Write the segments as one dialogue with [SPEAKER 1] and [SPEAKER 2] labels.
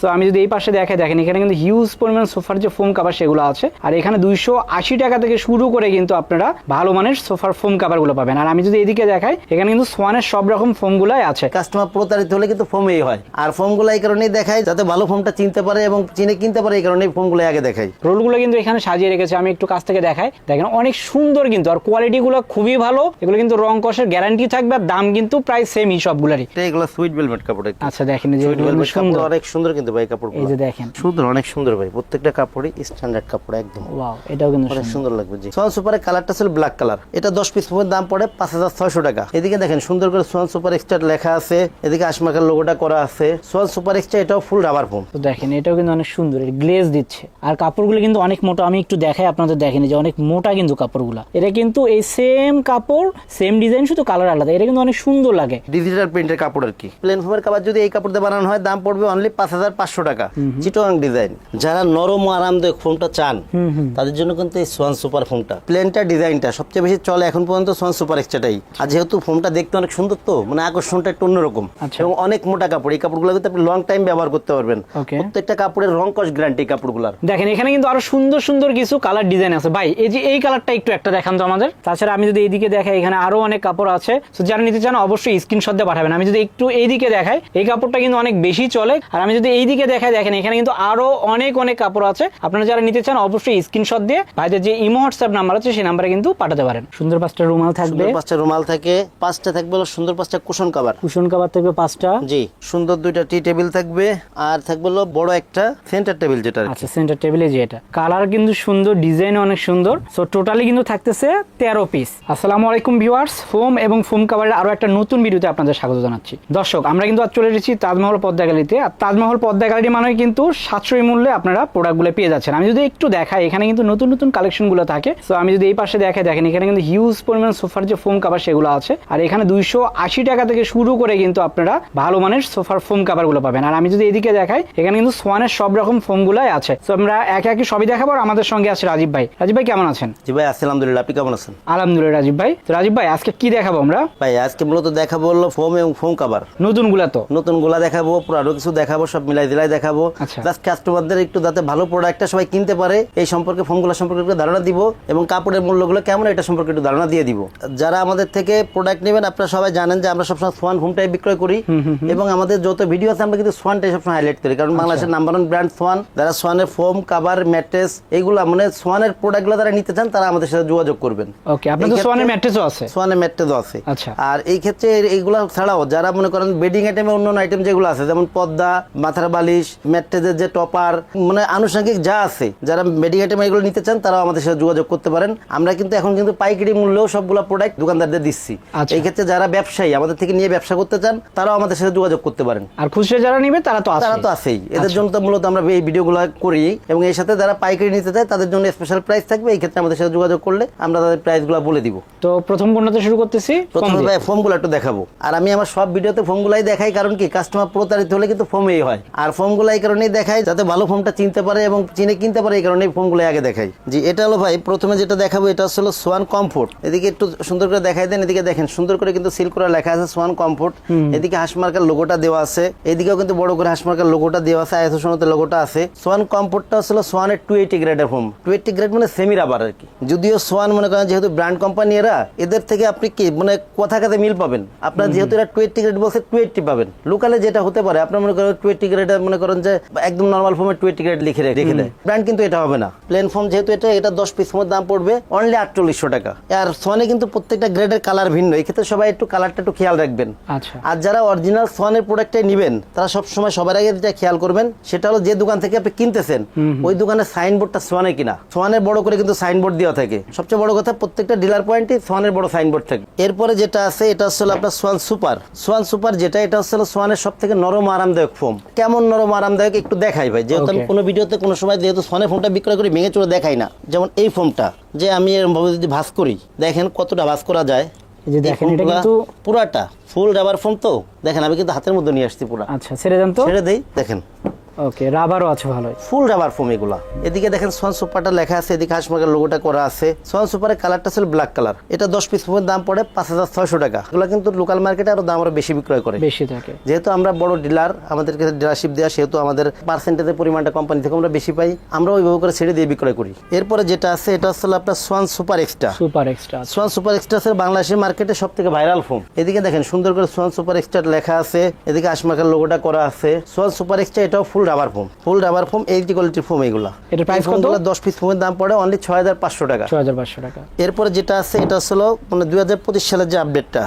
[SPEAKER 1] তো আমি যদি এই পাশে দেখাই দেখেন এখানে কিন্তু হিউজ পরিমাণ সোফার যে ফোম কাভার সেগুলো আছে। আর এখানে দুইশো আশি টাকা থেকে শুরু করে কিন্তু আপনারা ভালো মানের সোফার ফোম কাভারগুলো পাবেন। আর আমি যদি এদিকে দেখাই এখানে কিন্তু সোয়ানের সব রকম ফোম গুলাই আছে।
[SPEAKER 2] কাস্টমার প্রতারিত হলে কিন্তু ফোমেই হয়। আর ফোমগুলো এই কারণেই দেখায় যাতে ভালো ফোমটা চিনতে পারে এবং চিনে কিনতে পারে এই কারণে কারণেই ফোমগুলো আগে দেখাই।
[SPEAKER 1] রোলগুলো কিন্তু এখানে সাজিয়ে রেখেছে আমি একটু কাছ থেকে দেখাই। দেখেন অনেক সুন্দর কিন্তু আর কোয়ালিটি গুলো খুবই ভালো। এগুলো কিন্তু রং কষের গ্যারান্টি থাকবে আর দাম কিন্তু প্রায় সেমই সবগুলারই।
[SPEAKER 2] এগুলো সুইট ভেলভেট কাপড়
[SPEAKER 1] আচ্ছা দেখেন যে সুন্দর।
[SPEAKER 2] অনেক সুন্দর কিন্তু ভাই কাপড়
[SPEAKER 1] এই যে দেখেন।
[SPEAKER 2] সুন্দর অনেক সুন্দর ভাই। প্রত্যেকটা কাপড়ই স্ট্যান্ডার্ড কাপড় একদম।
[SPEAKER 1] ওয়াও এটাও কিন্তু
[SPEAKER 2] অনেক
[SPEAKER 1] সুন্দর।
[SPEAKER 2] লাগবে জি। সোয়ান সুপারের কালারটা ছিল ব্ল্যাক কালার এটা দশ পিস ফোমের দাম পড়ে পাঁচ হাজার ছয়শো টাকা। এদিকে দেখেন সুন্দর করে সোয়ান সুপার এক্সট্রা লেখা আছে। এদিকে আশমাকার লোগোটা করা আছে। সোয়ান সুপার এক্সট্রা এটাও ফুল রাবার ফোম
[SPEAKER 1] তো দেখেন এটাও কিন্তু অনেক সুন্দর। গ্লেজ দিচ্ছে। আর কাপড়গুলো কিন্তু অনেক মোটা। আমি একটু দেখাই আপনাদের দেখেন যে অনেক মোটা কিন্তু কাপড়গুলো। এটা কিন্তু এই সেম কাপড় সেম ডিজাইন শুধু কালার আলাদা। এটা কিন্তু অনেক সুন্দর লাগে।
[SPEAKER 2] ডিজিটাল প্রিন্টের কাপড় আর কি। প্লেন ফোমের কাপড় যদি এই কাপড় দিয়ে বানানো হয় দাম পড়বে অনলি পাঁচ হাজার পাঁচশো টাকা। চিটোয়াং ডিজাইন। যারা নরম আরামদায়ক ফোমটা চান তাদের জন্য কিন্তু এই সোয়ান সুপার ফোমটা প্লেনটা ডিজাইনটা সবচেয়ে বেশি চলে এখন পর্যন্ত সোয়ান সুপার এক্সট্রাটাই আর যেহেতু ফোমটা দেখতে অনেক সুন্দর তো মানে আকর্ষণটা একটু অন্যরকম।
[SPEAKER 1] আচ্ছা।
[SPEAKER 2] এবং অনেক মোটা কাপড় এই কাপড়গুলো কিন্তু আপনি লং টাইম ব্যবহার করতে পারবেন। প্রত্যেকটা কাপড়ের রং কস গ্যারান্টি কাপড়গুলার।
[SPEAKER 1] দেখেন এখানে কিন্তু আরও সুন্দর সুন্দর কিছু কালার ডিজাইন আছে। ভাই এই যে এই কালারটা একটু একটা দেখান তো আমাদের। তাছাড়া আমি যদি এইদিকে দেখাই এখানে আরও অনেক কাপড় আছে। তো যারা নিতে চান অবশ্যই স্ক্রিনশট দিয়ে পাঠাবেন। আমি যদি একটু এইদিকে দেখাই এই কাপড়টা কিন্তু অনেক বেশি চলে। আর আমি যদি এইদিকে দেখাই দেখেন এখানে কিন্তু আরও অনেক অনেক কাপড় আছে। আপনারা যারা নিতে চান অবশ্যই স্ক্রিনশট দিয়ে ভাইদের যে ইমো হোয়াটসঅ্যাপ নাম্বার আছে সেই নাম্বারে কিন্তু পাঠাতে পারেন। সুন্দর পাঁচটা রুমাল থাকবে।
[SPEAKER 2] পাঁচটা রুমাল থাকে পাঁচটা থাকবে সুন্দর পাঁচটা কুশন কাভার
[SPEAKER 1] কুশন কাবার থাকবে পাঁচটা।
[SPEAKER 2] জি সুন্দর দুইটা টি টেবিল থাকবে আর থাকবে বড় একটা সেন্টার টেবিল যেটা
[SPEAKER 1] আচ্ছা সেন্টার টেবিলে যে এটা। কালার কিন্তু সুন্দর ডিজাইন অনেক সুন্দর। সো টোটালি কিন্তু থাকতেছে তেরো পিস আসসালামু আলাইকুম ভিউয়ার্স ফোম এবং ফোম কাভারের আরও একটা নতুন ভিডিওতে আপনাদের স্বাগত জানাচ্ছি। দর্শক আমরা কিন্তু আজ চলে এসেছি তাজমহল পদ্মা গ্যালারিতে আর তাজমহল পদ্মা গ্যালারি মানে কিন্তু সাশ্রয়ী মূল্যে আপনারা প্রোডাক্টগুলো পেয়ে যাচ্ছেন। আমি যদি একটু দেখাই এখানে কিন্তু নতুন নতুন কালেকশনগুলো থাকে। তো আমি যদি এই পাশে দেখাই দেখেন এখানে কিন্তু হিউজ পরিমাণ সোফার যে ফোম কাভার সেগুলো আছে। আর এখানে দুইশো আশি টাকা থেকে শুরু করে কিন্তু আপনারা ভালো মানের সোফার ফোম কাভারগুলো পাবেন। আর আমি যদি এদিকে দেখাই এখানে কিন্তু সোয়ানের সব রকম ফোম গুলাই আছে। তো আমরা একে একে সবই দেখাবো আর আমাদের সঙ্গে আছে রাজীব ভাই। রাজীব ভাই কেমন আছেন?
[SPEAKER 2] জি ভাই আলহামদুলিল্লাহ আপনি কেমন আছেন?
[SPEAKER 1] আলহামদুলিল্লাহ রাজীব ভাই। তো রাজীব ভাই আজকে কি দেখাবো আমরা?
[SPEAKER 2] ভাই আজকে মূলত দেখাবো হলো ফোম এবং ফোম কাভার
[SPEAKER 1] নতুনগুলা তো।
[SPEAKER 2] নতুনগুলা দেখাবো পুরো কিছু দেখাবো সব মিলাই দিলাই দেখাবো।
[SPEAKER 1] আচ্ছা।
[SPEAKER 2] জাস্ট কাস্টমারদের একটু যাতে ভালো প্রোডাক্টটা সবাই কিনতে পারে এই সম্পর্কে ফোমগুলো সম্পর্কে একটু ধারণা দিব এবং কাপড়ের মূল্যগুলো কেমন এটা সম্পর্কে একটু ধারণা দিয়ে দিব। যারা আমাদের থেকে প্রোডাক্ট নেবেন আপনারা সবাই জানেন যে আমরা সবসময় সোয়ান ফোমটাই বিক্রয় করি এবং আমাদের যত ভিডিও আছে আমরা কিন্তু সোয়ানটাই সবসময় হাইলাইট করি কারণ বাংলাদেশের নাম্বার ওয়ান ব্র্যান্ড সোয়ান যারা সোয়ানের ফোম কাভার ম্যাট্রেস এইগুলো মানে সোয়ানের প্রোডাক্টগুলো যারা নিতে চান তারা আমাদের সাথে যোগাযোগ করবেন।
[SPEAKER 1] ওকে আপনার
[SPEAKER 2] এই
[SPEAKER 1] সোয়ানের ম্যাট্রেসও আছে?
[SPEAKER 2] সোয়ানের ম্যাট্রেসও আছে।
[SPEAKER 1] আচ্ছা।
[SPEAKER 2] আর এই ক্ষেত্রে এইগুলো ছাড়াও যারা মনে করেন বেডিং আইটেমে অন্য আইটেম যেগুলো আছে যেমন পদ্মা মাথার বালিশ ম্যাট্রেসের যে টপার মানে আনুষঙ্গিক যা আছে যারা আইটেম এগুলো নিতে চান তারাও আমাদের সাথে যোগাযোগ করতে পারেন। আমরা কিন্তু এখন কিন্তু পাইকারি মূল্যেও সবগুলো প্রোডাক্ট দোকানদারদের দিচ্ছি।
[SPEAKER 1] আচ্ছা।
[SPEAKER 2] এই ক্ষেত্রে যারা ব্যবসায়ী আমাদের থেকে নিয়ে ব্যবসা করতে চান তারাও আমাদের সাথে যোগাযোগ করতে পারেন।
[SPEAKER 1] আর খুচরা যারা নিবে তারা তো
[SPEAKER 2] তারা তো আছেই। এদের
[SPEAKER 1] আচ্ছা।
[SPEAKER 2] জন্য তো মূলত আমরা এই ভিডিওগুলো করি এবং এর সাথে যারা পাইকারি নিতে চায় তাদের জন্য স্পেশাল প্রাইস থাকবে। এই ক্ষেত্রে আমাদের সাথে যোগাযোগ করলে আমরা তাদের প্রাইসগুলো বলে দিব।
[SPEAKER 1] তো প্রথম কোনটাতে শুরু করতেছি?
[SPEAKER 2] প্রথমে। ফোমগুলো একটু দেখাবো। আর আমি আমার সব ভিডিওতে ফোমগুলাই দেখাই কারণ কি কাস্টমার প্রতারিত হলে কিন্তু ফোমেই হয়। আর ফোমগুলো এই কারণেই দেখাই যাতে ভালো ফোমটা চিনতে পারে এবং চিনে কিনতে পারে এই কারণেই ফোমগুলো আগে দেখাই জি এটা হলো ভাই প্রথমে যেটা দেখাবো এটা হলো সোয়ান কমফোর্ট এদিকে একটু সুন্দর করে দেখাই দেন এদিকে দেখেন সুন্দর করে কিন্তু সিল করে লেখা আছে সোয়ান কমফোর্ট এদিকে হাসমার্কার লোগোটা দেওয়া আছে। এদিকেও কিন্তু বড় করে হাসমার্কার লোগোটা দেওয়া আছে আয়ত সনতের লোগোটা আছে সোয়ান কমফোর্টটা হলো সোয়ানের টু এইটি গ্রেডের ফোম টু এইটি গ্রেড মানে সেমি রাবার আর কি। যদিও সোয়ান মনে করেন যেহেতু ব্র্যান্ড কোম্পানি এরা এদের থেকে আপনি কি মানে কথা কাতে মিল পাবেন? আপনার যেহেতু এরা টু এইটি গ্রেড বলছে টু এইটি পাবেন। লোকালে যেটা হতে পারে আপনার মনে করেন টু এইটি গ্রেড মনে করেন যে একদম নর্মাল টু গ্রেড লিখে রেখে দেয়। ব্র্যান্ড কিন্তু এটা হবে না। প্লেন ফোম যেহেতু এটা এটা দশ পিস দাম পড়বে অনলি আটচল্লিশশো টাকা। আর সোয়ানে কিন্তু প্রত্যেকটা গ্রেডের কালার ভিন্ন। এই ক্ষেত্রে সবাই একটু কালারটা একটু খেয়াল রাখবেন।
[SPEAKER 1] আচ্ছা।
[SPEAKER 2] আর যারা অরিজিনাল সোয়ানের প্রোডাক্টটাই নেবেন তারা সবসময় সবার আগে যেটা খেয়াল করবেন সেটা হলো যে দোকান থেকে আপনি কিনতেছেন ওই দোকানের সাইনবোর্ডটা সোয়ানে কিনা। সোয়ানের বড় করে কিন্তু সাইনবোর্ড দেওয়া থাকে। সবচেয়ে বড় কথা প্রত্যেকটা ডিলার পয়েন্টে সোয়ানের বড় সাইনবোর্ড থাকে। এরপরে যেটা আছে এটা হচ্ছে আপনার সোয়ান সুপার সোয়ান সুপার যেটা এটা হচ্ছে সোয়ানের সব থেকে নরম আরামদায়ক ফোম কেমন নরম আরামদায়ক একটু দেখাই ভাই। যেহেতু আমি কোনো ভিডিওতে কোনো সময় যেহেতু ফোনে ফোনটা বিক্রয় করি ভেঙে চলে দেখাই না। যেমন এই ফোনটা যে আমি এরকমভাবে যদি ভাস করি দেখেন কতটা ভাস করা যায়।
[SPEAKER 1] যে দেখেন এটা কিন্তু
[SPEAKER 2] পুরাটা ফুল রাবার ফোন তো। দেখেন আমি কিন্তু হাতের মধ্যে নিয়ে আসছি পুরা।
[SPEAKER 1] আচ্ছা ছেড়ে দেন তো।
[SPEAKER 2] ছেড়ে দেই দেখেন।
[SPEAKER 1] ওকে রাবারও আছে ভালোই।
[SPEAKER 2] ফুল রাবার ফোম এগুলা। এদিকে দেখেন সোয়ান সুপারটা লেখা আছে এদিকে হাসমার্কের লোগোটা করা আছে। সোয়ান সুপারের কালারটা ছিল ব্ল্যাক কালার এটা দশ পিস ফোমের দাম পড়ে পাঁচ হাজার ছয়শো টাকা। এগুলো কিন্তু লোকাল মার্কেটে আরও দাম আরও বেশি বিক্রয় করে।
[SPEAKER 1] বেশি থাকে।
[SPEAKER 2] যেহেতু আমরা বড় ডিলার আমাদেরকে ডিলারশিপ দেওয়া সেহেতু আমাদের পার্সেন্টেজের পরিমাণটা কোম্পানি থেকে আমরা বেশি পাই আমরা ওইভাবে করে ছেড়ে দিয়ে বিক্রয় করি। এরপরে যেটা আছে এটা হচ্ছে আপনার Swan super extra
[SPEAKER 1] super extra
[SPEAKER 2] Swan super extra আছে বাংলাদেশের মার্কেটে সব থেকে ভাইরাল ফোম এদিকে দেখেন সুন্দর করে সোয়ান সুপার এক্সট্রা লেখা আছে এদিকে আশমাকার লোগোটা করা আছে। সোয়ান সুপার এক্সট্রা এটাও full rubber foam full rubber foam HD কোয়ালিটির ফোম এগুলা।
[SPEAKER 1] এটার price কত?
[SPEAKER 2] দশ পিস ফোমের দাম পড়ে অনলি ছয় হাজার পাঁচশো টাকা।
[SPEAKER 1] ছয় হাজার পাঁচশো টাকা।
[SPEAKER 2] এরপরে যেটা আছে এটা হলো মানে দুই হাজার পঁচিশ সালের যে আপডেটটা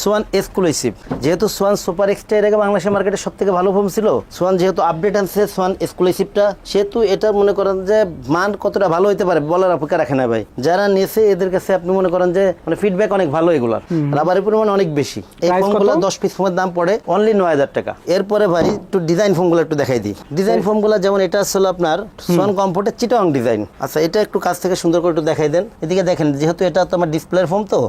[SPEAKER 2] সোয়ান এক্সক্লুসিভ যেহেতু সোয়ান সুপার এর আগে বাংলাদেশের মার্কেটে সব থেকে ভালো ফোন ছিল সোয়ান যেহেতু আপডেট আনছে সোয়ান এক্সক্লুসিভটা সেহেতু এটা মনে করেন যে মান কতটা ভালো হতে পারে বলার অপেক্ষা রাখে না ভাই। যারা নিয়েছে এদের কাছে আপনি মনে করেন যে মানে ফিডব্যাক অনেক ভালো এগুলার। রাবারের পরিমাণ অনেক বেশি। এই
[SPEAKER 1] Price
[SPEAKER 2] ফোনগুলো দশ পিস ফোনের দাম পড়ে অনলি নয় হাজার টাকা। এরপরে ভাই একটু ডিজাইন ফোনগুলো একটু দেখাই দিই। ডিজাইন ফোনগুলো যেমন এটা আসলে আপনার সোয়ান কমফোর্টের চিটং ডিজাইন আচ্ছা এটা একটু কাছ থেকে সুন্দর করে একটু দেখাই দেন। এদিকে দেখেন যেহেতু এটা তো আমার ডিসপ্লের ফর্ম তো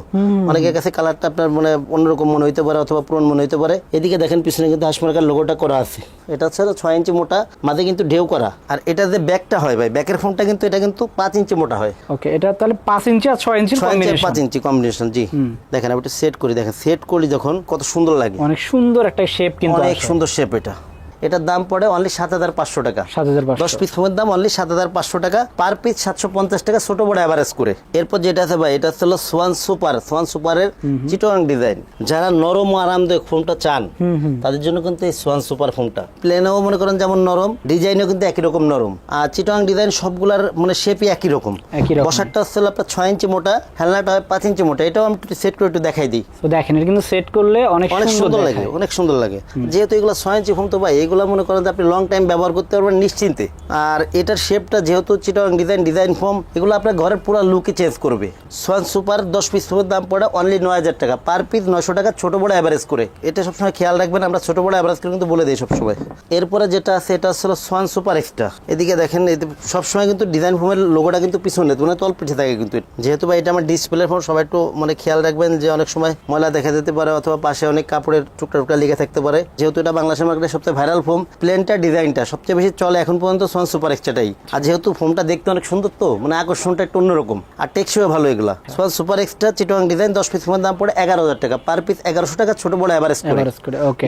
[SPEAKER 2] অনেকের কাছে কালারটা আপনার মানে অন্যরকম মনে হইতে পারে অথবা পুরন মনে হইতে পারে। এদিকে দেখেন পিছনে কিন্তু হাসমার্কার লোগোটা করা আছে। এটা হচ্ছে ছয় ইঞ্চি মোটা মাঝে কিন্তু ঢেউ করা। আর এটা যে ব্যাকটা হয় ভাই ব্যাকের ফোনটা কিন্তু এটা কিন্তু পাঁচ ইঞ্চি মোটা হয়।
[SPEAKER 1] ওকে এটা তাহলে পাঁচ ইঞ্চি আর ছয়
[SPEAKER 2] ইঞ্চি পাঁচ ইঞ্চি কম্বিনেশন জি। দেখেন আমি একটু সেট করি দেখেন সেট করি যখন কত সুন্দর লাগে।
[SPEAKER 1] অনেক সুন্দর একটা শেপ কিন্তু
[SPEAKER 2] অনেক সুন্দর শেপ এটা। এটার দাম পড়ে অনলি সাত হাজার পাঁচশো টাকা।
[SPEAKER 1] সাত হাজার
[SPEAKER 2] দশ পিস ফোনের দাম অনলি সাত হাজার পাঁচশো টাকা। পার পিস সাতশো পঞ্চাশ টাকা ছোট বড় অ্যাভারেজ করে। এরপর যেটা আছে ভাই এটা হলো সোয়ান সুপার সোয়ান সুপারের চিটোয়াং ডিজাইন যারা নরম আরামদায়ক ফোনটা চান তাদের জন্য কিন্তু এই সোয়ান সুপার ফোনটা প্লেনেও মনে করেন যেমন নরম ডিজাইনও কিন্তু একই রকম নরম। আর চিটোয়াং ডিজাইন সবগুলার মানে শেপই একই রকম। বসারটা হচ্ছে আপনার ছয় ইঞ্চি মোটা হেলনাটা হয় পাঁচ ইঞ্চি মোটা। এটাও আমি সেট করে একটু দেখাই দিই।
[SPEAKER 1] দেখেন কিন্তু সেট করলে অনেক
[SPEAKER 2] অনেক
[SPEAKER 1] সুন্দর
[SPEAKER 2] লাগে অনেক সুন্দর লাগে। যেহেতু এগুলো ছয় ইঞ্চি ফোন তো ভাই এগুলো মনে করেন যে আপনি লং টাইম ব্যবহার করতে পারবেন নিশ্চিন্তে। আর এটার শেপটা যেহেতু চিটং ডিজাইন ডিজাইন ফর্ম এগুলো আপনার ঘরের পুরো লুকে চেঞ্জ করবে। সোয়ান সুপার দশ পিস দাম পড়ে অনলি নয় হাজার টাকা। পার পিস নয়শো টাকা ছোট বড় অ্যাভারেজ করে। এটা সবসময় খেয়াল রাখবেন, আমরা ছোট বড় অ্যাভারেজ করে কিন্তু বলে দিই সবসময়। এরপরে যেটা আছে, এটা হচ্ছে সোয়ান সুপার এক্সট্রা এদিকে দেখেন সবসময় কিন্তু ডিজাইন ফর্মের লোগোটা কিন্তু পিছনে মানে তল পিঠে থাকে কিন্তু যেহেতু ভাই এটা আমার ডিসপ্লে ফোন সবাই একটু মানে খেয়াল রাখবেন যে অনেক সময় ময়লা দেখা যেতে পারে অথবা পাশে অনেক কাপড়ের টুকরা টুকরা লেগে থাকতে পারে। যেহেতু এটা বাংলাদেশের মার্কেটে সবচেয়ে ভাইরাল ফোম প্লেনটা ডিজাইনটা সবচেয়ে বেশি চলে এখন পর্যন্ত সোয়ান সুপার এক্সট্রাটাই আর যেহেতু ফোনটা দেখতে অনেক সুন্দর তো মানে আকর্ষণটা একটু অন্যরকম। আর টেকসইও ভালো এগুলা। সোয়ান সুপার এক্সট্রা চিটোয়াং ডিজাইন দশ পিস ফোনের দাম পড়ে এগারো হাজার টাকা। পার পিস এগারোশো টাকা ছোট বড় অ্যাভারেজ করে.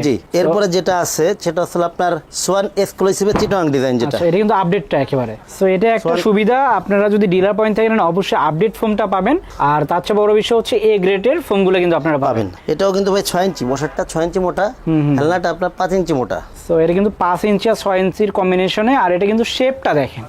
[SPEAKER 2] জি এরপরে যেটা আছে সেটা হচ্ছে আপনার সোয়ান এক্সক্লুসিভের চিটোয়াং ডিজাইন যেটা।
[SPEAKER 1] আচ্ছা এটা কিন্তু আপডেটটা একেবারে। সো এটা একটা সুবিধা আপনারা যদি ডিলার পয়েন্ট থেকে নেন অবশ্যই আপডেট ফোনটা পাবেন। আর তার চেয়ে বড় বিষয় হচ্ছে এ গ্রেডের ফোনগুলো কিন্তু আপনারা পাবেন।
[SPEAKER 2] পাবেন। এটাও কিন্তু ভাই ছয় ইঞ্চি মশারটা ছয় ইঞ্চি মোটা হেলনাটা আপনার পাঁচ ইঞ্চি মোটা।
[SPEAKER 1] সো এটা কিন্তু পাঁচ ইঞ্চি আর ছয় ইঞ্চির কম্বিনেশনে আর এটা কিন্তু শেপটা দেখেন।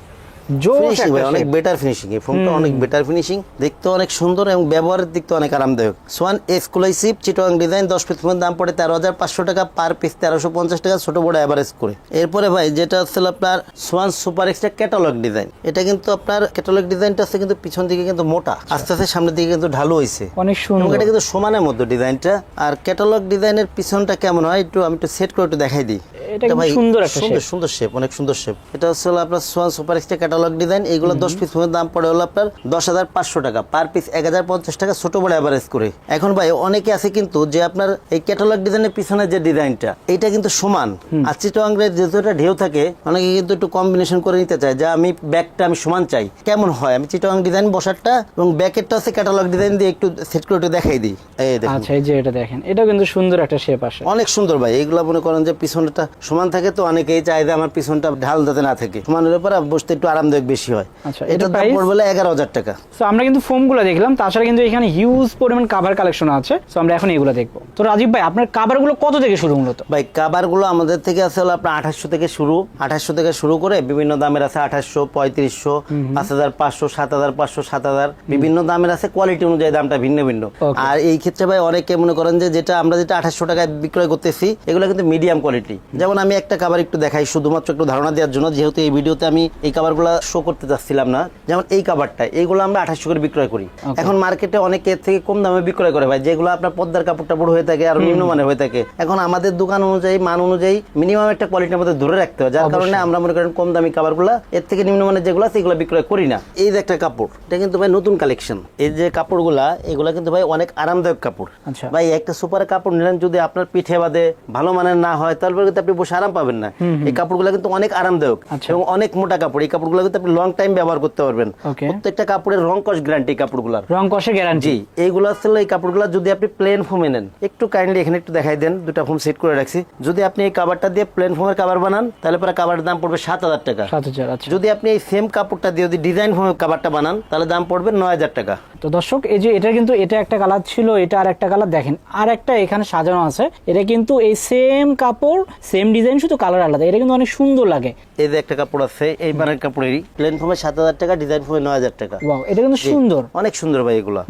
[SPEAKER 2] অনেক বেটার ফিনিশিং এই ফোনটা অনেক বেটার ফিনিশিং দেখতে অনেক সুন্দর এবং ব্যবহারের দিক থেকে অনেক আরামদায়ক। সোয়ান এক্সক্লুসিভ চিটোয়াং ডিজাইন দশ পিস দাম পড়ে তেরো হাজার পাঁচশো টাকা পার পিস তেরোশো পঞ্চাশ টাকা ছোট বড় অ্যাভারেজ করে। এরপরে ভাই যেটা হচ্ছে আপনার Swan super extra catalogue design এটা কিন্তু আপনার ক্যাটালগ ডিজাইনটা আছে কিন্তু পিছন দিকে কিন্তু মোটা আস্তে আস্তে সামনের দিকে কিন্তু ঢালু হয়েছে
[SPEAKER 1] অনেক সুন্দর।
[SPEAKER 2] এটা কিন্তু সমানের মধ্যে ডিজাইনটা আর ক্যাটালগ ডিজাইনের পিছনটা কেমন হয় একটু আমি একটু সেট করে একটু দেখাই দিই।
[SPEAKER 1] এটা সুন্দর একটা
[SPEAKER 2] সুন্দর সুন্দর শেপ অনেক সুন্দর শেপ এটা হচ্ছে আপনার Swan super extra catalogue design এইগুলো দশ পিস দাম পড়ে হলো আপনার দশ হাজার পাঁচশো টাকা। পার পিস এক হাজার পঞ্চাশ টাকা ছোট বড় অ্যাভারেজ করে। এখন ভাই অনেকে আছে কিন্তু যে আপনার এই ক্যাটালগ ডিজাইনের পিছনে যে ডিজাইনটা এটা কিন্তু সমান। আর চিটোয়াংরের যেহেতু এটা ঢেউ থাকে অনেকে কিন্তু একটু কম্বিনেশন করে নিতে চায় যে আমি ব্যাকটা আমি সমান চাই। কেমন হয়? আমি চিটোয়াং ডিজাইন বসারটা এবং ব্যাকেরটা আছে ক্যাটালগ ডিজাইন দিয়ে একটু সেট করে একটু দেখাই দিই। এই দেখুন।
[SPEAKER 1] আচ্ছা এই যে এটা দেখেন এটাও কিন্তু সুন্দর একটা শেপ আসে।
[SPEAKER 2] অনেক সুন্দর ভাই এগুলো মনে করেন যে পিছনটা সমান থাকে তো অনেকেই চায় যে আমার পিছনটা ঢাল যাতে না থাকে। সমানের উপর বসতে একটু আরামদায়ক বেশি হয়।
[SPEAKER 1] আচ্ছা,
[SPEAKER 2] এটা দাম? পড়বে এগারো হাজার টাকা।
[SPEAKER 1] সো আমরা কিন্তু ফোমগুলো দেখলাম তাছাড়া কিন্তু এখানে হিউজ পরিমাণ কাভার কালেকশন আছে। সো আমরা এখন এগুলো দেখব। তো রাজীব ভাই আপনার কাভারগুলো কত থেকে শুরু মূলত?
[SPEAKER 2] ভাই কাবারগুলো আমাদের থেকে আছে হলো আপনার আঠাশশো থেকে শুরু। আঠাশশো থেকে শুরু করে বিভিন্ন দামের আছে আঠাশশো পঁয়ত্রিশশো পাঁচ হাজার পাঁচশো সাত হাজার পাঁচশো সাত হাজার। বিভিন্ন দামের আছে কোয়ালিটি অনুযায়ী দামটা ভিন্ন ভিন্ন। আর এই ক্ষেত্রে ভাই অনেকে মনে করেন যে যেটা আমরা যেটা আঠাশশো টাকায় বিক্রয় করতেছি এগুলো কিন্তু মিডিয়াম কোয়ালিটি যেমন আমি একটা কাবার একটু দেখাই শুধুমাত্র একটু ধারণা দেওয়ার জন্য যেহেতু এই ভিডিওতে আমি এই কাবারগুলো শো করতে চাচ্ছিলাম না যেমন এই কাভারটা এইগুলো আমরা আঠাশশো করে বিক্রয় করি। এখন মার্কেটে অনেকে এর থেকে কম দামে বিক্রয় করে ভাই যেগুলো আপনার পদ্মার কাপড়টা বড় হয়ে থাকে আর নিম্নমানের হয়ে থাকে। এখন আমাদের দোকান অনুযায়ী মান অনুযায়ী মিনিমাম একটা কোয়ালিটির মধ্যে ধরে রাখতে হবে যার কারণে আমরা মনে করেন কম দামি কাপড়গুলো এর থেকে নিম্নমানের যেগুলো আছে এগুলো বিক্রয় করি না। এই যে একটা কাপড় এটা কিন্তু ভাই নতুন কালেকশন এই যে কাপড়গুলা এগুলা কিন্তু ভাই অনেক আরামদায়ক কাপড়।
[SPEAKER 1] আচ্ছা।
[SPEAKER 2] ভাই একটা সুপার কাপড় নিলেন যদি আপনার পিঠে বাদে ভালো মানের না হয় তাহলে কিন্তু আপনি বসে আরাম পাবেন না। এই কাপড়গুলো কিন্তু অনেক আরামদায়ক
[SPEAKER 1] আচ্ছা।
[SPEAKER 2] এবং অনেক মোটা কাপড়। এই কাপড়গুলো কিন্তু আপনি লং টাইম ব্যবহার করতে পারবেন। প্রত্যেকটা কাপড়ের রং কস গ্যারান্টি কাপড়গুলার।
[SPEAKER 1] রং কষে গ্যারান্টি
[SPEAKER 2] এইগুলো আসলে এই কাপড়গুলো যদি আপনি প্লেন ফোমে নেন একটু কাইন্ডলি এখানে একটু দেখাই দেন দুটা ফোম সেট করে রাখছি। যদি আপনি এই কাভারটা দিয়ে প্লেন ফোমের কাভার বানান তাহলে পরে কাভারের দাম পড়বে সাত হাজার টাকা।
[SPEAKER 1] আচ্ছা।
[SPEAKER 2] যদি আপনি এই সেম কাপড়টা দিয়ে যদি ডিজাইন ফোমের কাভারটা বানান তাহলে দাম পড়বে নয় হাজার টাকা।
[SPEAKER 1] তো দর্শক এই যে এটা কিন্তু এটা একটা কালার ছিল এটা আর একটা কালার দেখেন আর একটা এখানে সাজানো আছে। এটা কিন্তু এই সেম কাপড় সেম ডিজাইন শুধু কালার আলাদা। এটা কিন্তু অনেক সুন্দর লাগে।
[SPEAKER 2] এই যে একটা কাপড় আছে এই মানের কাপড়েরই। প্লেন ফোমে সাত হাজার টাকা ডিজাইন ফোমে নয় হাজার টাকা।
[SPEAKER 1] ওয়াও এটা কিন্তু সুন্দর।
[SPEAKER 2] অনেক সুন্দর ভাই এগুলো।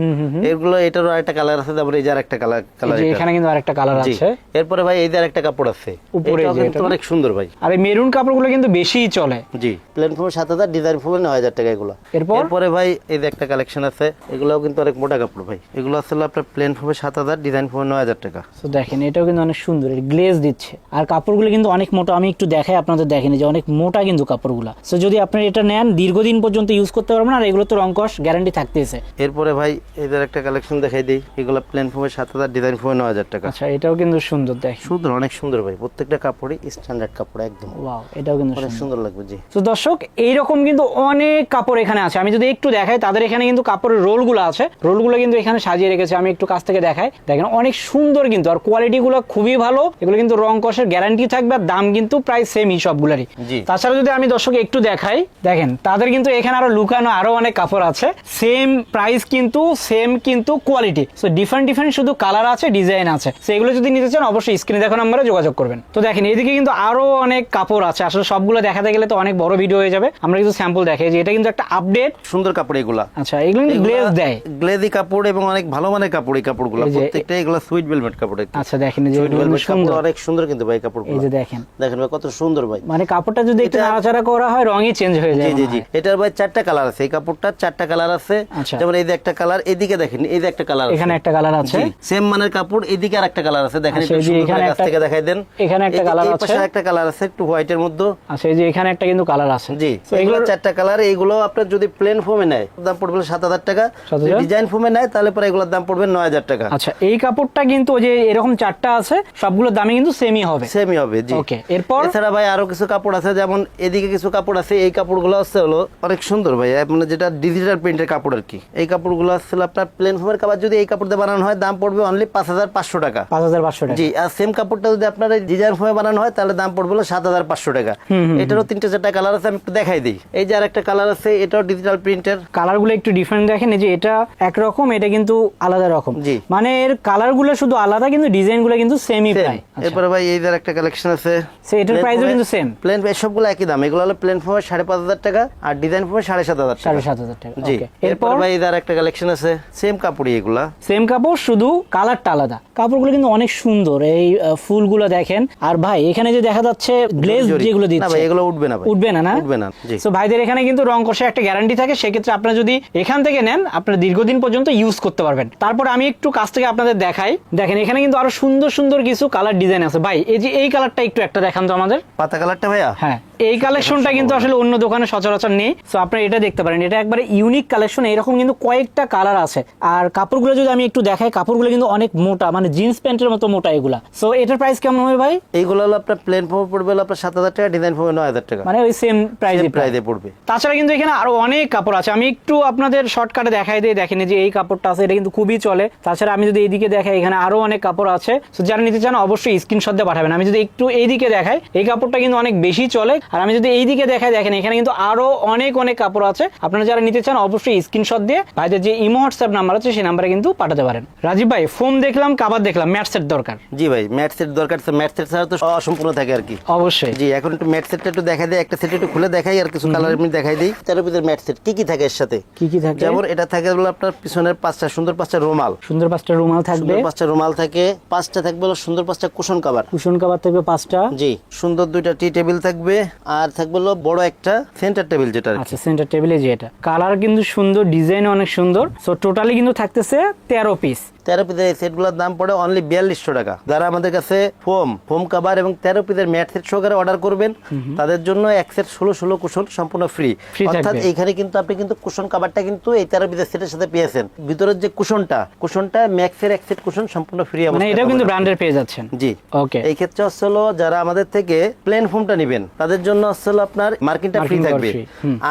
[SPEAKER 2] এগুলো এটারও আরেকটা কালার আছে তারপরে এই যে আরেকটা কালার কালার
[SPEAKER 1] এখানে কিন্তু আরেকটা কালার আছে।
[SPEAKER 2] এরপরে ভাই এই যে আরেকটা কাপড় আছে।
[SPEAKER 1] উপরে
[SPEAKER 2] কিন্তু। অনেক সুন্দর ভাই।
[SPEAKER 1] আর এই মেরুন কাপড়গুলো কিন্তু বেশিই চলে।
[SPEAKER 2] জি প্লেন ফোমে সাত হাজার ডিজাইন ফোমে নয় হাজার টাকা এগুলো।
[SPEAKER 1] এরপর?
[SPEAKER 2] এরপরে ভাই এই যে একটা কালেকশন আছে এগুলোও কিন্তু অনেক মোটা কাপড় ভাই। এগুলো আসলে আপনার প্লেন ফোমে সাত হাজার ডিজাইন ফোমে নয় হাজার টাকা।
[SPEAKER 1] তো দেখেন এটাও কিন্তু অনেক সুন্দর গ্লেজ দিচ্ছে। আর কাপড়গুলো কিন্তু অনেক মোটা আমি একটু দেখাই আপনাদের দেখেন যে অনেক মোটা কিন্তু কাপড়গুলো। তো যদি আপনারা এটা নেন দীর্ঘদিন পর্যন্ত ইউজ করতে পারবেন আর এগুলো তো রংকশ গ্যারান্টি থাকতেছে।
[SPEAKER 2] এরপরে ভাই এদের একটা কালেকশন দেখাই দিই। এগুলো প্লেন ফোমে সাত হাজার ডিজাইন ফোমে নয় হাজার টাকা।
[SPEAKER 1] আচ্ছা এটাও কিন্তু সুন্দর দেখেন।
[SPEAKER 2] সুন্দর অনেক সুন্দর ভাই। প্রত্যেকটা কাপড়ই স্ট্যান্ডার্ড কাপড় একদম।
[SPEAKER 1] ওয়াও এটাও কিন্তু
[SPEAKER 2] অনেক
[SPEAKER 1] সুন্দর।
[SPEAKER 2] লাগবে জি।
[SPEAKER 1] তো দর্শক এইরকম কিন্তু অনেক কাপড় এখানে আছে। আমি যদি একটু দেখাই তাদের এখানে কিন্তু কাপড়ের রোলগুলো আছে। রোলগুলো কিন্তু এখানে সাজিয়ে রেখেছে আমি একটু কাছ থেকে দেখাই। দেখেন অনেক সুন্দর কিন্তু আর কোয়ালিটিগুলো খুবই ভালো। এগুলো কিন্তু রং কষের গ্যারান্টি থাকবে আর দাম কিন্তু প্রায় সেমই সবগুলারই। তাছাড়া যদি আমি দর্শক একটু দেখাই দেখেন তাদের কিন্তু এখানে আরও লুকানো আরও অনেক কাপড় আছে। সেম প্রাইস কিন্তু সেম কিন্তু কোয়ালিটি সো ডিফারেন্ট ডিফারেন্ট শুধু কালার আছে ডিজাইন আছে। সেগুলো যদি নিতে চান অবশ্যই স্ক্রিনে দেখো নাম্বারে যোগাযোগ করবেন। তো দেখেন এদিকে কিন্তু আরও অনেক কাপড় আছে। আসলে সবগুলো দেখাতে গেলে তো অনেক বড় ভিডিও হয়ে যাবে। আমরা কিন্তু স্যাম্পল দেখাই যে এটা কিন্তু একটা আপডেট
[SPEAKER 2] সুন্দর কাপড় এগুলো।
[SPEAKER 1] আচ্ছা এগুলো গ্লেজ দেয়?
[SPEAKER 2] গ্লেজি কাপড় এবং অনেক ভালো মানের কাপড় এই কাপড়গুলো। প্রত্যেকটা এগুলো সুইট ভেলভেট কাপড়
[SPEAKER 1] আচ্ছা দেখেন এই যে
[SPEAKER 2] কাপড়
[SPEAKER 1] সুন্দর।
[SPEAKER 2] অনেক সুন্দর কিন্তু ভাই কাপড়গুলো।
[SPEAKER 1] এই যে দেখেন।
[SPEAKER 2] দেখেন ভাই কত সুন্দর ভাই।
[SPEAKER 1] মানে কাপড়টা যদি একটু নাড়াচাড়া করা হয় রঙই চেঞ্জ হয়ে যায়
[SPEAKER 2] জি জি জি। এটার ভাই চারটা কালার আছে। এই কাপড়টার চারটা কালার আছে।
[SPEAKER 1] আচ্ছা।
[SPEAKER 2] যেমন এই যে একটা কালার এদিকে দেখেন এই যে একটা কালার
[SPEAKER 1] এখানে একটা কালার আছে।
[SPEAKER 2] সেম মানের কাপড় এদিকে আর একটা কালার আছে। দেখেন
[SPEAKER 1] আচ্ছা, এখানে
[SPEAKER 2] কাছ থেকে দেখাই দেন।
[SPEAKER 1] এখানে একটা কালার
[SPEAKER 2] এই
[SPEAKER 1] আছে।
[SPEAKER 2] পাশে একটা কালার আছে একটু হোয়াইটের মধ্যে।
[SPEAKER 1] আচ্ছা এই যে এখানে একটা কিন্তু কালার আছে।
[SPEAKER 2] জি এগুলো চারটা কালার এইগুলো আপনার যদি প্লেন ফোমে নেয় দাম পড়বে সাত হাজার টাকা।
[SPEAKER 1] 7,000?
[SPEAKER 2] ডিজাইন ফোমে নেয় তাহলে পরে এগুলোর দাম পড়বে নয় হাজার টাকা।
[SPEAKER 1] আচ্ছা এই কাপড়টা কিন্তু ওই যে এরকম চারটা আছে সবগুলোর দামই কিন্তু সেমই হবে।
[SPEAKER 2] সেমই হবে জি।
[SPEAKER 1] ওকে এরপর?
[SPEAKER 2] এছাড়া ভাই আরও কিছু কাপড় আছে যেমন এদিকে কিছু কাপড় আছে এই কাপড়গুলো হচ্ছে হলো অনেক সুন্দর ভাই মানে যেটা ডিজিটাল প্রিন্টের কাপড় আর কি। এই কাপড়গুলো আসলে আপনার প্লেন ফোমের কাপড় যদি এই কাপড় দিয়ে বানানো হয় দাম পড়বে অনলি পাঁচ হাজার পাঁচশো টাকা।
[SPEAKER 1] পাঁচ হাজার পাঁচশো টাকা।
[SPEAKER 2] জি আর সেম কাপড়টা যদি আপনার ডিজাইন ফোমে বানানো হয় তাহলে দাম পড়বে হলো সাত হাজার পাঁচশো টাকা। এটারও তিনটে চারটা কালার আছে আমি একটু দেখাই দিই। এই যে আরেকটা কালার আছে এটাও ডিজিটাল প্রিন্টের
[SPEAKER 1] কালারগুলো একটু ডিফারেন্ট দেখেন এই যে এটা একরকম এটা কিন্তু আলাদা রকম। মানে এর কালারগুলো শুধু আলাদা কিন্তু ডিজাইনগুলো কিন্তু সেমই প্রায়। আচ্ছা।
[SPEAKER 2] এরপরে ভাই এই যে আরেকটা কালেকশন আছে।
[SPEAKER 1] So, এটার price ও কিন্তু same?
[SPEAKER 2] প্লেন সবগুলো একই দাম। এগুলো হলো প্লেন ফোমে সাড়ে পাঁচ হাজার টাকা আর ডিজাইন ফোমে সাড়ে সাত হাজার টাকা।
[SPEAKER 1] সাড়ে সাত হাজার টাকা।
[SPEAKER 2] জি। এরপর ভাই এদের একটা কালেকশন আছে। সেম কাপড়ই এগুলা।
[SPEAKER 1] সেম কাপড় শুধু কালারটা আলাদা। কাপড়গুলো কিন্তু অনেক সুন্দর। এই ফুলগুলো দেখেন। আর ভাই এখানে যে দেখা যাচ্ছে গ্লেজ। যেগুলো
[SPEAKER 2] না
[SPEAKER 1] দিচ্ছে।
[SPEAKER 2] ভাই এগুলো উঠবে না ভাই।
[SPEAKER 1] উঠবে না না?
[SPEAKER 2] উঠবে না
[SPEAKER 1] তো ভাইদের এখানে কিন্তু রং কষে একটা গ্যারান্টি থাকে। সেক্ষেত্রে আপনারা যদি এখান থেকে নেন আপনারা দীর্ঘদিন পর্যন্ত ইউজ করতে পারবেন। তারপর আমি একটু কাছ থেকে আপনাদের দেখাই। দেখেন এখানে কিন্তু আরও সুন্দর সুন্দর কিছু কালার ডিজাইন আছে। ভাই এই যে এই কালারটা একটু একটা দেখান তো আমাদের।
[SPEAKER 2] পাতা কালারটা ভাইয়া?
[SPEAKER 1] হ্যাঁ। এই কালেকশনটা কিন্তু আসলে অন্য দোকানে সচরাচর নেই। তো আপনারা এটা দেখতে পারেন। এটা একবারে ইউনিক কালেকশন এরকম কিন্তু কয়েকটা কালার আছে। আর কাপড়গুলো যদি আমি একটু দেখাই কাপড়গুলো কিন্তু অনেক মোটা মানে জিন্স প্যান্টের মতো মোটা এগুলা। সো এটার প্রাইস কেমন হবে ভাই?
[SPEAKER 2] এইগুলো হলো আপনার প্লেন ফোমে পড়বে হলো আপনার সাত হাজার টাকা ডিজাইন ফোমে নয় হাজার টাকা।
[SPEAKER 1] মানে ওই সেম প্রাইসই
[SPEAKER 2] প্রাইজে পড়বে।
[SPEAKER 1] তাছাড়া কিন্তু এখানে আরও অনেক কাপড় আছে। আমি একটু আপনাদের শর্টকাটে দেখাই দিয়ে দেখেন যে এই কাপড়টা আছে এটা কিন্তু খুবই চলে। তাছাড়া আমি যদি এইদিকে দেখাই এখানে আরও অনেক কাপড় আছে। তো যারা নিতে চান অবশ্যই স্ক্রিনশট দিয়ে পাঠাবেন। আমি যদি একটু এইদিকে দেখাই এই কাপড়টা কিন্তু অনেক বেশি চলে। আর আমি যদি এইদিকে দেখাই দেখেন এখানে কিন্তু আরও অনেক অনেক কাপড় আছে। আপনারা যারা নিতে চান অবশ্যই স্ক্রিনশট দিয়ে ভাইদের যে ইমো হোয়াটসঅ্যাপ নাম্বার আছে সেই নাম্বারে কিন্তু পাঠাতে পারেন। রাজীব ভাই ফোম দেখলাম কাবার দেখলাম ম্যাট সেট দরকার।
[SPEAKER 2] জি ভাই ম্যাট সেট দরকার ম্যাট সেট ছাড়া তো অসম্পূর্ণ থাকে আর কি।
[SPEAKER 1] অবশ্যই।
[SPEAKER 2] জি এখন একটু ম্যাট সেটটা একটু দেখাই দিই একটা সেট একটু খুলে দেখাই আর কিছু কালার এমনি দেখাই দিই। তার ভিতরে ম্যাট সেট কি কি থাকে এর সাথে?
[SPEAKER 1] কি কি থাকে?
[SPEAKER 2] যেমন এটা থাকে হলো আপনার পিছনের পাঁচটা সুন্দর পাঁচটা রুমাল।
[SPEAKER 1] সুন্দর পাঁচটা রুমাল থাকবে।
[SPEAKER 2] সুন্দর পাঁচটা রুমাল থাকে পাঁচটা থাকবে হলো সুন্দর পাঁচটা কুশন কাভার
[SPEAKER 1] কুশন কাবার থাকবে পাঁচটা।
[SPEAKER 2] জি সুন্দর দুইটা টি টেবিল থাকবে। আর থাকবে হলো বড় একটা সেন্টার টেবিল যেটা।
[SPEAKER 1] আচ্ছা সেন্টার টেবিলে যে এটা। কালার কিন্তু সুন্দর ডিজাইন অনেক সুন্দর। সো টোটালি কিন্তু থাকতেছে তেরো পিস
[SPEAKER 2] তেরো পিসের এই সেটগুলোর দাম পড়ে অনলি বিয়াল্লিশশো টাকা। যারা আমাদের কাছে ফোম ফোম কাভার এবং তেরো পিসের ম্যাট সেট সহকারে অর্ডার করবেন তাদের জন্য এক সেট ষোলো ষোলো কুশন সম্পূর্ণ ফ্রি অর্থাৎ এইখানে কিন্তু আপনি কিন্তু কুশন কাভারটা কিন্তু এই তেরো পিসের সেটের সাথে পেয়েছেন। ভিতরের যে কুশনটা কুশনটা ম্যাক্সের এক সেট কুশন সম্পূর্ণ ফ্রি
[SPEAKER 1] মানে এটাও কিন্তু ব্র্যান্ডের পেয়ে যাচ্ছেন।
[SPEAKER 2] জি।
[SPEAKER 1] ওকে
[SPEAKER 2] এই ক্ষেত্রে হচ্ছে হলো যারা আমাদের থেকে প্লেন ফোমটা নেবেন তাদের জন্য হচ্ছে হলো আপনার মার্কিনটা ফ্রি থাকবে।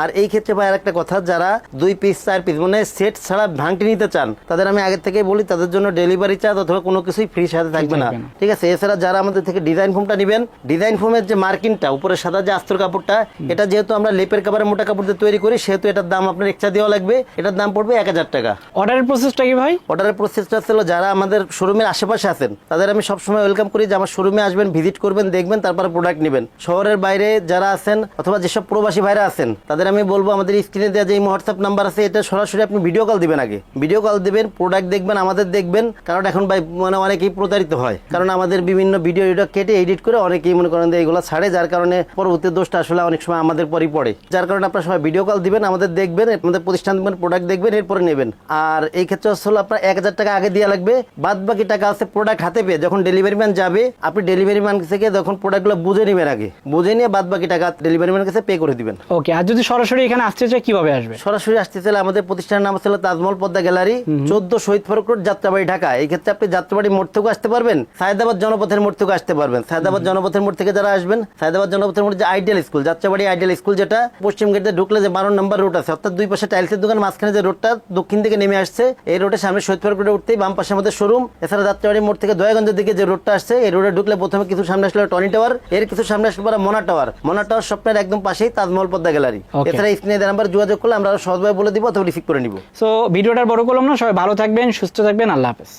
[SPEAKER 2] আর এই ক্ষেত্রে ভাই আরেকটা কথা যারা দুই পিস চার পিস মানে সেট ছাড়া ভাঙটি নিতে চান তাদের আমি আগে থেকেই বলি তাদের জন্য ডেলিভারি চার্জ অথবা কোনো কিছুই ফ্রি সাথে থাকবে না। ঠিক আছে? এছাড়া যারা আমাদের থেকে ডিজাইন ফোমটা নেবেন ডিজাইন ফোমের যে মার্কিনটা উপরে সাদা যে আস্তর কাপড়টা এটা যেহেতু আমরা লেপের কাপড়ের মোটা কাপড় দিয়ে তৈরি করি সেহেতু এটার দাম আপনার এক্সট্রা দেওয়া লাগবে। এটার দাম পড়বে এক হাজার টাকা।
[SPEAKER 1] অর্ডারের প্রসেসটা কি ভাই?
[SPEAKER 2] অর্ডারের প্রসেসটা ছিল যারা আমাদের শোরুমের আশেপাশে আছেন তাদের আমি সবসময় ওয়েলকাম করি যে আমার শোরুমে আসবেন ভিজিট করবেন দেখবেন তারপরে প্রোডাক্ট নেবেন। শহরের বাইরে যারা আছেন অথবা যেসব প্রবাসী ভাইরা আছেন তাদের আমি বলব আমাদের স্ক্রিনে দেওয়া যে হোয়াটসঅ্যাপ নাম্বার আছে এটা সরাসরি আপনি ভিডিও কল দিবেন আগে। ভিডিও কল দিবেন প্রোডাক্ট দেখবেন আমাদের দেখবেন কারণ এখন ভাই মানে অনেকেই প্রতারিত হয়। কারণ আমাদের বিভিন্ন ভিডিও এটা কেটে এডিট করে অনেকেই মনে করেন যে এগুলো ছাড়ে যার কারণে পরবর্তী দোষটা আসলে অনেক সময় আমাদের পরই পড়ে। যার কারণে আপনার সবাই ভিডিও কল দিবেন আমাদের দেখবেন আমাদের প্রতিষ্ঠান দেখবেন প্রোডাক্ট দেখবেন এরপরে নেবেন। আর এই ক্ষেত্রে হলো আপনার এক হাজার টাকা আগে দেওয়া লাগবে বাদ বাকি টাকা আছে প্রোডাক্ট হাতে পেয়ে যখন ডেলিভারি ম্যান যাবে আপনি ডেলিভারি ম্যান থেকে যখন প্রোডাক্টগুলো বুঝে নেবেন আগে। বুঝে নিয়ে বাদ বাকি টাকা ডেলিভারি ম্যান কাছে পে করে দিবেন।
[SPEAKER 1] ওকে আর যদি সরাসরি এখানে আসতে চাই কীভাবে আসবে?
[SPEAKER 2] সরাসরি আসতে চাইলে আমাদের প্রতিষ্ঠানের নাম ছিল তাজমহল পদ্মা গ্যালারি চোদ্দ শহীদ ফারুক রোড যাত্রাবাড়ি ঢাকা এই ক্ষেত্রে আপনি যাত্রাবাড়ি মোড় থেকেও আসতে পারবেন। সায়দাবাদ জনপথের মোড় থেকেও আসতে পারবেন। সায়দাবাদ জনপথের মোড় থেকে যারা আসবেন সায়দাবাদ জনপথের মোড় যে ideal school Jatrabari ideal school যেটা পশ্চিম গেটে ঢুকলে যে বারো নম্বর রোড আছে অর্থাৎ দুই পাশে টাইলসের দোকান মাঝখানে যে রোডটা দক্ষিণ থেকে নেমে আসছে এই রোডের সামনে শহীদ রোডে উঠতেই বাম পাশে আমাদের শোরুম এছাড়া যাত্রাবাড়ি মোড় থেকে দয়াগঞ্জের দিকে যে রোডটা আসছে এই রোডে ঢুকলে প্রথমে কিছু সামনে আসলে টনি টাওয়ার এর কিছু সামনে আসলে পরে মোনা টাওয়ার মোনা টাওয়ার স্বপ্নের একদম পাশেই তাজমহল পদ্মা গ্যালারি এছাড়া স্ক্রিনে নাম্বার যোগাযোগ করলে আমরা সহজভাবে বলে দিব অথবা রিসিভ করে নিব।
[SPEAKER 1] সো ভিডিওটার বড় করলাম না সবাই ভালো থাকবেন সুস্থ থাকবেন আল্লাহ হাফেজ।